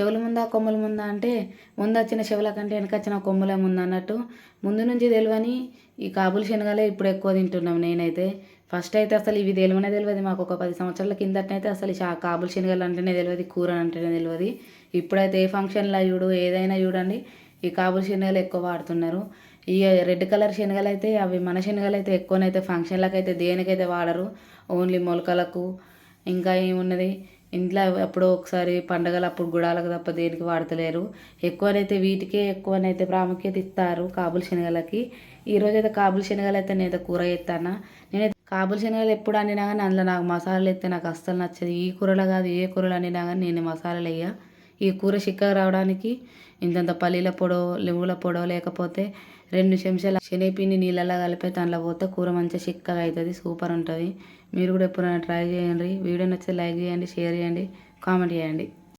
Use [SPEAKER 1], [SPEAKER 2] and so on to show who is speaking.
[SPEAKER 1] చెవుల ముందా కొమ్ముల ముందా అంటే ముందు వచ్చిన చెవుల కంటే వెనక వచ్చిన కొమ్ములే ముందు అన్నట్టు. ముందు నుంచి తెలియని ఈ కాబుల్ శనగలే ఇప్పుడు ఎక్కువ తింటున్నాం నేనైతే. ఫస్ట్ అయితే అసలు ఇవి తెలివనే తెలియదు మాకు. ఒక పది సంవత్సరాల కిందటనైతే అసలు ఈ చా- కాబుల్ శనగలు అంటేనే తెలియదు కూర అంటేనే తెలియదు ఇప్పుడైతే ఏ ఫంక్షన్లో చూడు ఏదైనా చూడండి ఈ కాబుల్ శనగలు ఎక్కువ వాడుతున్నారు. ఈ రెడ్ కలర్ శనగలు అయితే అవి మన శనగలు అయితే ఎక్కువనైతే ఫంక్షన్లకు అయితే దేనికైతే వాడరు? ఓన్లీ మొలకలకు. ఇంకా ఏమున్నది? ఇంట్లో ఎప్పుడో ఒకసారి పండగలు అప్పుడు గుడాలకు తప్ప దేనికి వాడతలేరు. ఎక్కువనైతే వీటికే ఎక్కువనైతే ప్రాముఖ్యత ఇస్తారు కాబుల్ శనగలకి. ఈరోజు అయితే కాబుల్ శనగలు అయితే నేనైతే కూర చేస్తాను నేనైతే కాబుల్ శనగలు ఎప్పుడు వండినా కానీ అందులో నాకు మసాలాలు అయితే నాకు అస్సలు నచ్చదు. ఈ కూరలో కాదు ఏ కూరలు వండినా కానీ నేను మసాలాలు వేయ. ఈ కూర చిక్కగా రావడానికి ఇంతంత పల్లీల పొడో లివుల పొడో లేకపోతే రెండు చెంచాల శనగపిండి నీళ్ళలో కలిపి దాంట్లో పోతే కూర మంచిగా చిక్కగా అవుతుంది సూపర్ ఉంటుంది. మీరు కూడా ఎప్పుడైనా ట్రై చేయండి. వీడియో నచ్చితే లైక్ చేయండి షేర్ చేయండి కామెంట్ చేయండి.